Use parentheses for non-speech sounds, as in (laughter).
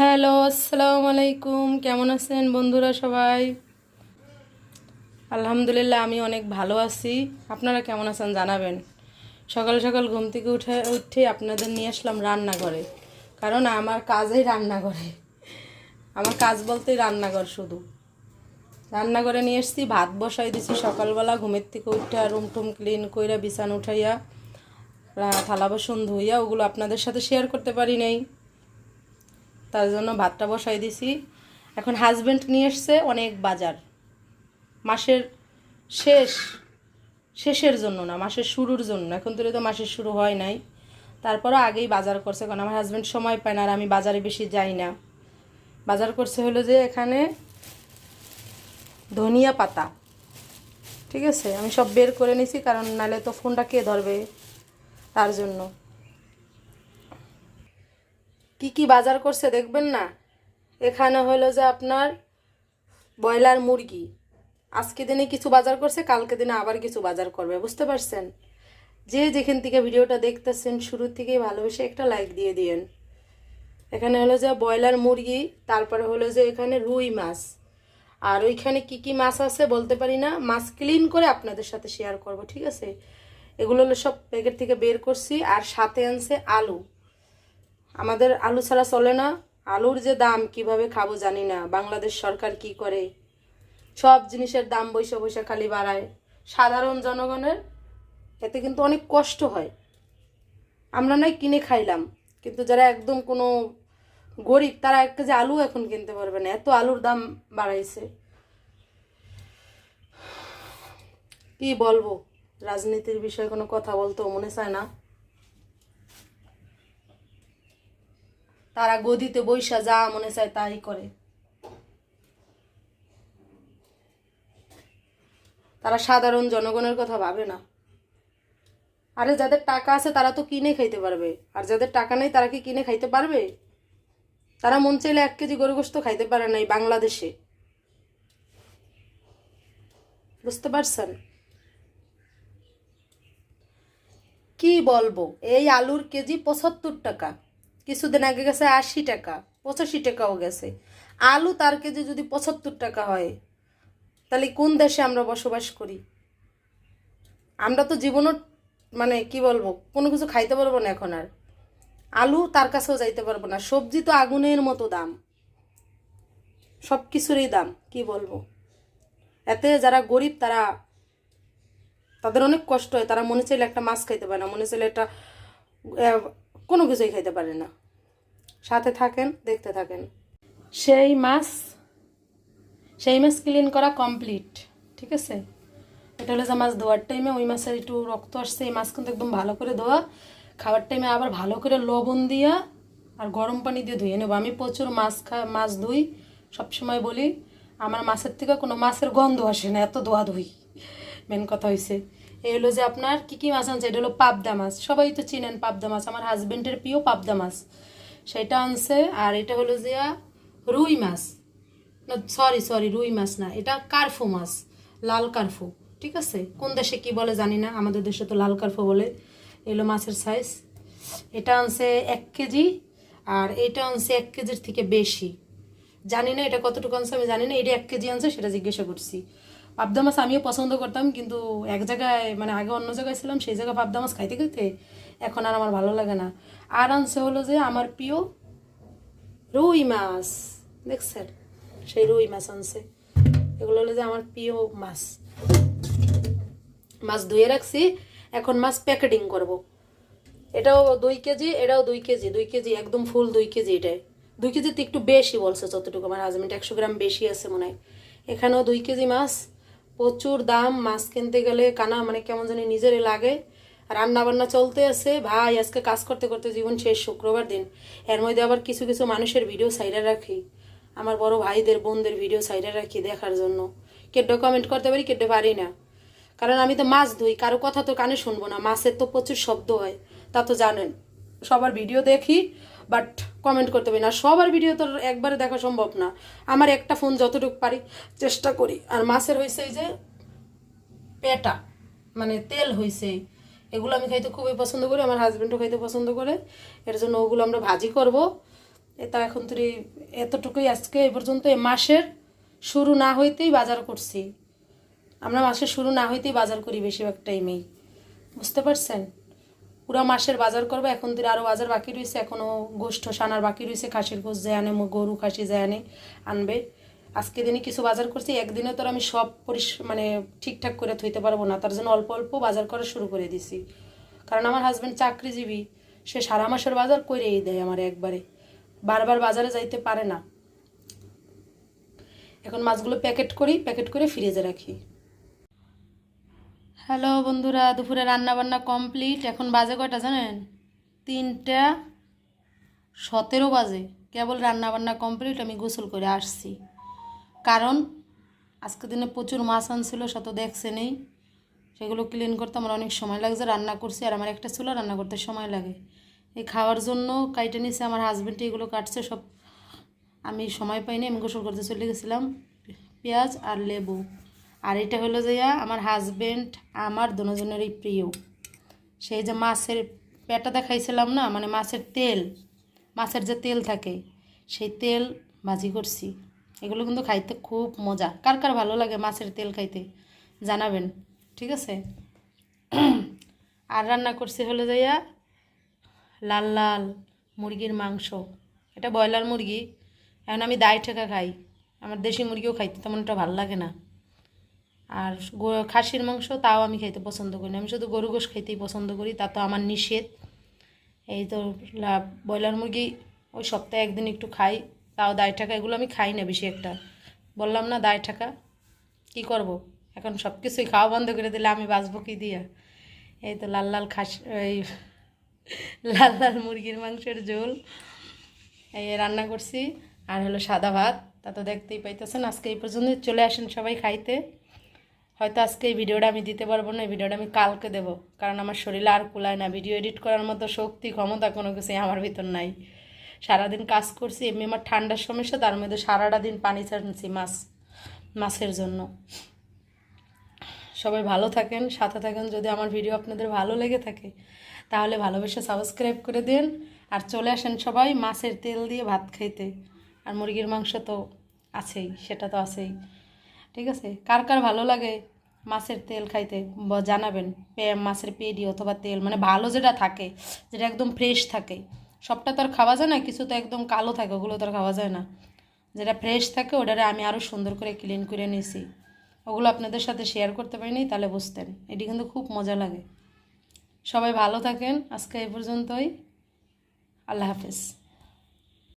Hello, আসসালামু আলাইকুম। কেমন আছেন বন্ধুরা সবাই? আলহামদুলিল্লাহ, আমি অনেক ভালো আছি। আপনারা কেমন আছেন জানাবেন। সকাল সকাল ঘুম থেকে উঠে উঠে আপনাদের নিয়ে আসলাম রান্নাঘরে। কারণ আমার কাজই রান্নাঘরে। আমার কাজ বলতেই রান্নাঘর শুধু। রান্নাঘরে নিয়ে এসছি, ভাত বসাই দিছি সকালবেলা, ঘুমের থেকে উঠে রুম টুম ক্লিন কইরা বিছান উঠাইয়া থালা বাসন ধুইয়া, ওগুলো আপনাদের সাথে শেয়ার করতে পারি নাই। তার জন্য ভাতটা বসাই দিছি। এখন হাজবেন্ড নিয়ে এসছে অনেক বাজার। মাসের শেষ, শেষের জন্য না, মাসের শুরুর জন্য। এখন তো তো মাসের শুরু হয় নাই। তারপরও আগেই বাজার করছে, কারণ আমার হাজবেন্ড সময় পায় না আর আমি বাজারে বেশি যাই না। বাজার করছে হলো যে এখানে ধনিয়া পাতা। ঠিক আছে? আমি সব বের করে নিছি, কারণ নাহলে তো ফোনটা কে ধরবে তার জন্য। কি কি বাজার করছে দেখবেন না? এখানে হলো যে আপনার ব্রয়লার মুরগি। আজকে দিনে কিছু বাজার করছে, কালকে দিনে আবার কিছু বাজার করবে, বুঝতে পারছেন? যে যেখান থেকে ভিডিওটা দেখতেছেন, শুরু থেকেই ভালোবেসে একটা লাইক দিয়ে দিয়েন। এখানে হলো যে ব্রয়লার মুরগি, তারপরে হলো যে এখানে রুই মাছ। আর ওইখানে কি কি মাছ আছে বলতে পারি না, মাছ ক্লিন করে আপনাদের সাথে শেয়ার করব, ঠিক আছে? এগুলো হলো সব প্যাকেট থেকে বের করছি, আর সাথে আনছে আলু। আমাদের আলু ছাড়া চলে না। আলুর যে দাম কীভাবে খাব জানি না। বাংলাদেশ সরকার কি করে? সব জিনিসের দাম বৈশা বৈশা খালি বাড়ায়। সাধারণ জনগণের এতে কিন্তু অনেক কষ্ট হয়। আমরা নয় কিনে খাইলাম। কিন্তু যারা একদম কোনো গরিব, তারা এক কেজি আলু এখন কিনতে পারবে না। এত আলুর দাম বাড়াইছে। কি বলব? রাজনীতির বিষয়ে কোনো কথা বলতেও মনে চায় না। তারা গদিতে বৈশা যা মনে চায় তাই করে। তারা সাধারণ জনগণের কথা ভাবে না। আরে যাদের টাকা আছে তারা তো কিনে খাইতে পারবে। আর যাদের টাকা নেই তারা কি কিনে খাইতে পারবে? তারা মন চাইলে এক কেজি গরু গোস্ত খাইতে পারে না এই বাংলাদেশে। বুঝতে পারছেন? কি বলব? এই আলুর কেজি পঁচাত্তর টাকা। কিছুদিন আগে গেছে আশি টাকা, পঁচাশি টাকাও গেছে। আলু তার কেজি যদি পঁচাত্তর টাকা হয়, তাহলে কোন দেশে আমরা বসবাস করি? আমরা তো জীবনও মানে কি বলব, কোনো কিছু খাইতে পারব না এখন আর। আলু তার কাছেও যাইতে পারব না। সবজি তো আগুনের মতো দাম। সব কিছুরই দাম, কি বলব? এতে যারা গরিব, তারা, তাদের অনেক কষ্ট হয়। তারা মনে চাইলে একটা মাছ খাইতে পারে না, মনে চাইলে একটা কোনো কিছুই খাইতে পারে না। সাথে থাকেন, দেখতে থাকেন। সেই মাছ সেই মাছ ক্লিন করা কমপ্লিট ঠিক আছে? এটা হলো যে মাছ ধোয়ার টাইমে ওই মাছের একটু রক্ত আসছে, এই মাছ কিন্তু একদম ভালো করে ধোয়া খাওয়ার টাইমে আবার ভালো করে লবণ দিয়া আর গরম পানি দিয়ে ধুয়ে নেব। আমি প্রচুর মাছ খা, মাছ ধুই, সবসময় বলি, আমার মাছের থেকে কোনো মাছের গন্ধ আসে না, এত ধোয়া ধুই। মেন কথা হয়েছে এই হলো যে আপনার কী কী মাছ আনছে? এটা হলো পাবদা মাছ। সবাই তো চিনেন পাবদা মাছ। আমার হাজবেন্ডের প্রিয় পাবদা মাছ। সেটা আনছে, আর এটা হলো যে রুই মাছ। না সরি সরি রুই মাছ না, এটা কার্ফু মাছ, লাল কার্ফু, ঠিক আছে? কোন দেশে কি বলে জানি না, আমাদের দেশে তো লাল কার্ফু বলে, এলো মাছের সাইজ এটা আনছে এক কেজি, আর এটা আনছে এক কেজির থেকে বেশি। জানি না এটা কতটুকু আনছে, আমি জানি না, এটা এক কেজি আনছে সেটা জিজ্ঞাসা করছি। পাবদা মাছ আমিও পছন্দ করতাম, কিন্তু এক জায়গায় মানে আগে অন্য জায়গায় ছিলাম, সেই জায়গায় পাবদা মাছ খাইতে খাইতে এখন আর আমার ভালো লাগে না। আর আনছে হলো যে আমার প্রিয় রুই মাছ। দেখছেন? সেই রুই মাছ আনছে। এগুলো হলো যে আমার প্রিয় মাছ। মাছ ধুয়ে রাখছি। এখন মাছ প্যাকেটিং করব। এটাও দুই কেজি, এটাও দুই কেজি। দুই কেজি, একদম ফুল দুই কেজি এটাই। দুই কেজিতে একটু বেশি বলছে যতটুকু আমার হাজবেন্ড একশো গ্রাম বেশি আছে মনে হয়। এখানেও দুই কেজি মাছ। প্রচুর দাম। মাছ কিনতে গেলে কানা মানে কেমন জানি নিজেরই লাগে। রান্না বান্না চলতে আছে। ভাই, আজকে কাজ করতে করতে জীবন শেষ, শুক্রবার দিন। এর মধ্যে আবার কিছু কিছু মানুষের ভিডিও সাইডে রাখি। আমার বড় ভাইদের, বোনদের ভিডিও সাইডে রাখি দেখার জন্য। কেডো কমেন্ট করতে পারি কেডো পারি না। কারণ আমি তো মাছ ধুই, কারও কথা তো কানে শুনব না। মাছের তো প্রচুর শব্দ হয়, তা তো জানেন। সবার ভিডিও দেখি বাট কমেন্ট করতে পারি না। সবার ভিডিও তো একবারে দেখা সম্ভব না। আমার একটা ফোন যতটুকু পারি, চেষ্টা করি। আর মাছের হয়েছে এই যে, পেটা মানে তেল হয়েছে এগুলো আমি খাইতে খুবই পছন্দ করি, আমার হাজব্যান্ডও খাইতে পছন্দ করে। এর জন্য ওগুলো আমরা ভাজি করব। এটা এখন তুই এতটুকুই আজকে, এ পর্যন্ত এ মাসের শুরু না হইতেই বাজার করছি। আমরা মাসের শুরু না হইতেই বাজার করি বেশিরভাগ টাইমেই বুঝতে পারছেন? পুরো মাসের বাজার করব, এখন তুই আরও বাজার বাকি রয়েছে এখনও গোষ্ঠ সানার বাকি রয়েছে খাসির গোষ্ঠ যায় আনে, গরু, খাসি যায় আনে, আনবে। আজকে দিনে কিছু বাজার করছি, একদিনে তোর আমি সব পরিস মানে ঠিকঠাক করে থইতে পারব না, তার জন্য অল্প অল্প বাজার করা শুরু করে দিছি। কারণ আমার হাজব্যান্ড চাকরিজীবী, সে সারা মাসের বাজার করেই দেয় আমার একবারে, বারবার বাজারে যাইতে পারে না। এখন মাছগুলো প্যাকেট করি, প্যাকেট করে ফ্রিজে রাখি। হ্যালো বন্ধুরা, দুপুরে রান্না বান্না কমপ্লিট, এখন বাজে কয়টা জানেন? তিনটা সতেরো বাজে, কেবল রান্না বান্না কমপ্লিট, আমি গোসল করে আসছি। কারণ আজকে দিনে প্রচুর মাছ আনছিল শত দেখছে নেই। সেগুলো ক্লিন করতে আমার অনেক সময় লাগছে, রান্না করছি আর আমার একটা চুলা রান্না করতে সময় লাগে। এই খাওয়ার জন্য কাইটে নিছে, আমার হাজবেন্ড এগুলো কাটছে, সব আমি সময় পাইনি, আমি গোসল করতে চলে গেছিলাম। পেঁয়াজ আর লেবু। আর এটা হলো যে আমার হাজবেন্ড আমার দুজনেরই প্রিয়। সেই যে মাছের পেটা দেখাইছিলাম না মানে মাছের তেল, মাছের যে তেল থাকে, সেই তেল ভাজি করছি। এগুলো কিন্তু খাইতে খুব মজা। কার কার ভালো লাগে মাছের তেল খাইতে? জানাবেন, ঠিক আছে? আর রান্না করছি হলো যাইয়া লাল লাল মুরগির মাংস। এটা ব্রয়লার মুরগি, এখন আমি দায় ঠেকা খাই। আমার দেশি মুরগিও খাইতে তেমন একটা ভালো লাগে না। আর খাসির মাংস তাও আমি খাইতে পছন্দ করি না। আমি শুধু গরু গোশ খাইতেই পছন্দ করি, তা তো আমার নিষেধ। এই তো ব্রয়লার মুরগি ওই সপ্তাহে একদিন একটু খাই। তাও দায় টাকা, এগুলো আমি খাই না বেশি একটা। বললাম, না দায় টাকা। কি করব? এখন সব কিছুই খাওয়া বন্ধ করে দিলে আমি বাঁচবো কি দিয়া? এই তো লাল লাল খাস, এই (laughs) লাল লাল মুরগির মাংসের ঝোল। এই রান্না করছি, আর হলো সাদা ভাত। তা তো দেখতেই পাইতেছেন, আজকে এই পর্যন্ত চলে আসেন সবাই খাইতে। হয়তো আজকে এই ভিডিওটা আমি দিতে পারব না, এই ভিডিওটা আমি কালকে দেবো। কারণ আমার শরীরে আর কুলায় না। ভিডিও এডিট করার মতো শক্তি, ক্ষমতা কোনো কিছুই আমার ভিতর নাই। সারাদিন কাজ করছি, এমনি আমার ঠান্ডার সমস্যা, তার মধ্যে সারাটা দিন পানি ছাড়ছি মাছ, মাছের জন্য। সবাই ভালো থাকেন, সাথে থাকেন। যদি আমার ভিডিও আপনাদের ভালো লেগে থাকে, তাহলে ভালোবেসে সাবস্ক্রাইব করে দিন। আর চলে আসেন সবাই মাছের তেল দিয়ে ভাত খাইতে। আর মুরগির মাংস তো আছেই, সেটা তো আছেই। ঠিক আছে? কার কার ভালো লাগে মাছের তেল খাইতে জানাবেন। মাছের পেডি অথবা তেল মানে ভালো যেটা থাকে, যেটা একদম ফ্রেশ থাকে। সবটা তো আর খাওয়া যায় না, কিছু তো একদম কালো থাকে, ওগুলো তো আর খাওয়া যায় না। যেটা ফ্রেশ থাকে, ওটারে আমি আরও সুন্দর করে ক্লিন করে নিয়েছি ওগুলো আপনাদের সাথে শেয়ার করতে পারিনি, তাহলে বুঝতেন। এটি কিন্তু খুব মজা লাগে। সবাই ভালো থাকেন, আজকে এই পর্যন্তই। আল্লাহ হাফেজ।